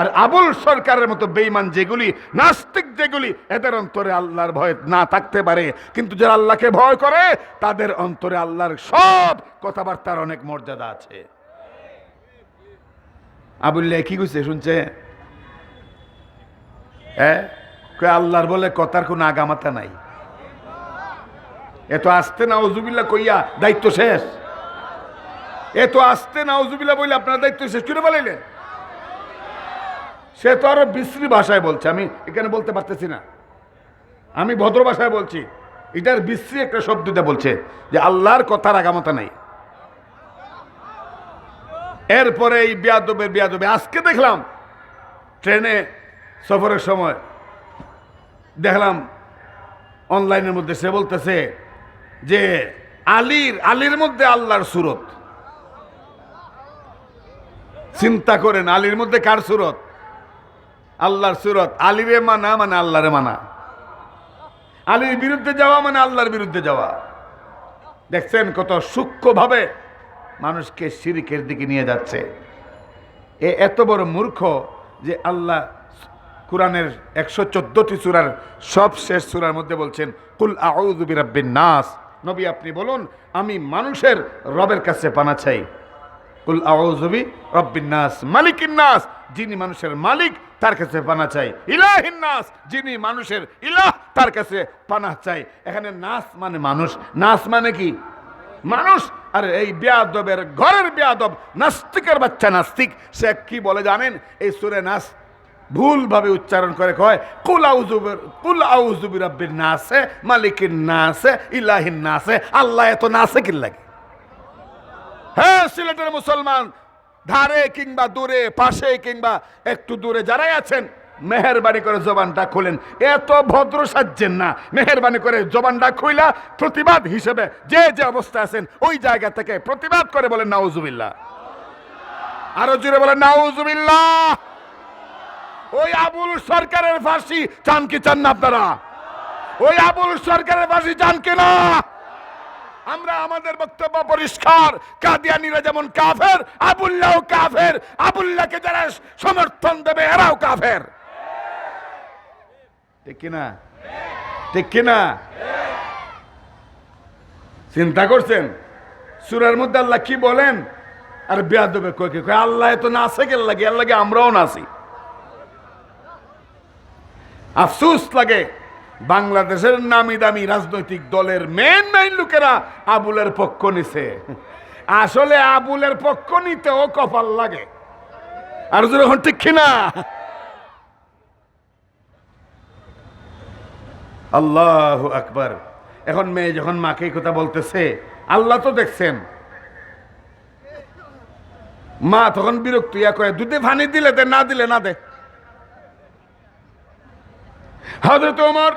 আর আবুল সরকারের মতো বেইমান যেগুলি, নাস্তিক যেগুলি, এদের অন্তরে আল্লাহর ভয় না থাকতে পারে। কিন্তু যারা আল্লাহকে ভয় করে, তাদের অন্তরে আল্লাহর সব কথাবার্তার অনেক মর্যাদা আছে। আবুল্লাহ কি কইছে, শুনছে? হ্যাঁ আল্লাহর বলে কথার কোনো আগামাতা নাই। এত আসতে না ওজুবিল্লা কইয়া দায়িত্ব শেষ। এত আসতে না ওজুবিল্লা বলে আপনার দায়িত্ব শেষ। করে বলাইলেন? সে তো আরও বিশ্রী ভাষায় বলছে, আমি এখানে বলতে পারতেছি না। আমি ভদ্র ভাষায় বলছি, এটার বিশ্রী একটা শব্দতে বলছে যে আল্লাহর কথার আগামতা নাই। এরপরে এই বিয়াদবের বিয়াদবে, আজকে দেখলাম ট্রেনে সফরের সময় দেখলাম অনলাইনের মধ্যে সে বলতেছে যে আলীর আলীর মধ্যে আল্লাহর সুরত। চিন্তা করেন, আলীর মধ্যে কার সুরত? আল্লাহর সুরত। আলীরে মানা মানে আল্লাহরে মানা। আলীর বিরুদ্ধে যাওয়া মানে আল্লাহর বিরুদ্ধে যাওয়া। দেখছেন কত সূক্ষ্মভাবে মানুষকে শিরিকের দিকে নিয়ে যাচ্ছে। এ এত বড় মূর্খ যে আল্লাহ কোরআনের একশো চোদ্দটি সুরার সব শেষ সুরার মধ্যে বলছেন, কুল আউযু বিরাব্বিন নাস। নবী আপনি বলুন, আমি মানুষের রবের কাছে পানা চাই। কুল আউযুবি রব্বিন নাস, মালিকিন নাস। যিনি মানুষের মালিক তার কাছে পানা চাই। ইলাহিন নাস, যিনি মানুষের ইলাহ, তার কাছে পানা চাই। এখানে নাস মানে মানুষ। নাস মানে কি? মানুষ। আর এই বেয়াদবের ঘরের বেয়াদব, নাস্তিকের বাচ্চা নাস্তিক, সে কি বলে জানেন? এই সুরে নাস ভুলভাবে উচ্চারণ করে কয়, কুল আউজুবের কুল আউজুবি রব্বির নাসে, মালিকিন নাসে, ইলাহিন নাসে, আল্লাহ এত নাসে কি লাগে হ্যাঁ সিলেটের মুসলমান ধারে কিংবা দূরে পাশে কিংবা একটু দূরে যারাই আছেন, মেহরবানি করে জবানটা খুলেন। এত ভদ্র সাজছেন না। মেহরবানি করে জবানটা খুইলা প্রতিবাদ হিসেবে যে যে অবস্থা আছেন, ওই জায়গা থেকে প্রতিবাদ করে বলেন, নাউজুবিল্লাহ। আরও জুড়ে বলেন, নাউজুবিল্লাহ। ওই আবুল সরকারের ফাঁসি চান কি চান না আপনারা? ওই আবুল সরকারের ফাঁসি চান কিনা আমরা আমাদের বক্তব্য পরিষ্কার। কাদিয়ানিরা যেমন কাফের আবুল্লাহ কাফের। আবুল্লাহকে যারা সমর্থন দেবে, এরাও কাফের। ঠিক কিনা? ঠিক কিনা? চিন্তা করছেন? সুরের মধ্যে আল্লাহ কি বলেন? আর বেয়াদবে কই কি? কয় আল্লাহ এত নাচে গেল লাগে লাগে আমরাও নাচি আফসুস লাগে। বাংলাদেশের নামি দামি রাজনৈতিক দলের মেন মেইন লোকেরা আবুলের পক্ষ নিছে। আসলে আবুলের পক্ষ নিতেও কপাল লাগে। আর যখন ঠিক কিনা? আল্লাহ আকবার। এখন মেয়ে যখন মাকে কথা বলতেছে, আল্লাহ তো দেখছেন। মা তখন বিরক্ত ইয়া করে দুধে পানি দিলে দে, না দিলে না দে। হজরত ওমর